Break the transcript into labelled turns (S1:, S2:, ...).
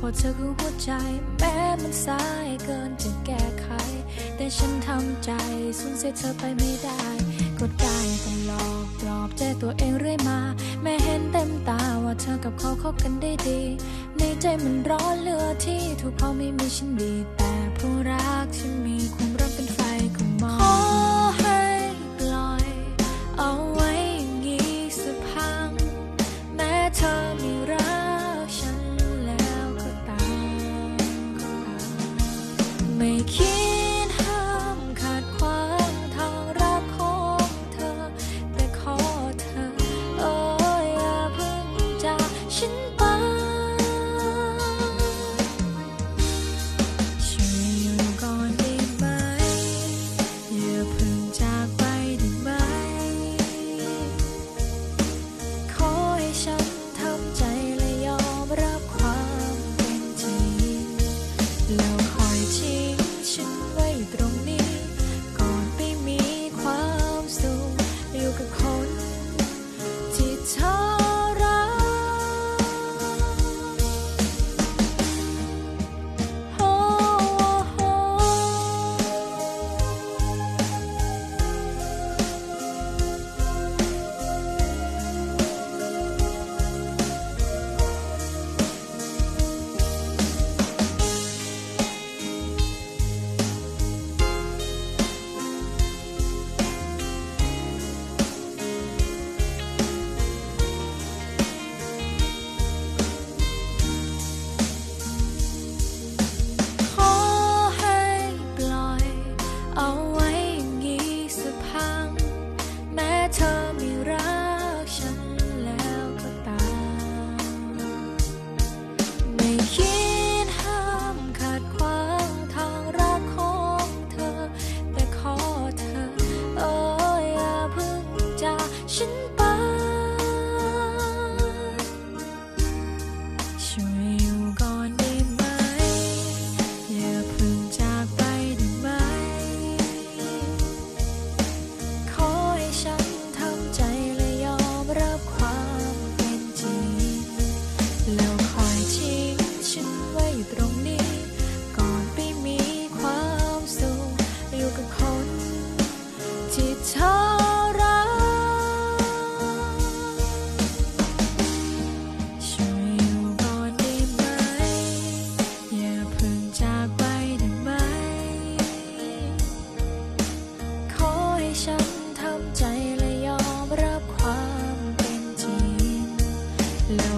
S1: เพราเธอคือหัวใจแม้มันสายเกินจะแก้ไข แต่ฉันทำใจสูญเสียเธอไปไม่ได้ก็ได้ต้องหลอกปลอบใจตัวเองเรื่อยมา แม้เห็นเต็มตาว่าเธอกับเขาคบกันได้ดี ในใจมันร้อนเหลือที่ถูกเขาไม่มีฉันดีแต่ผู้รักฉันมี make you No.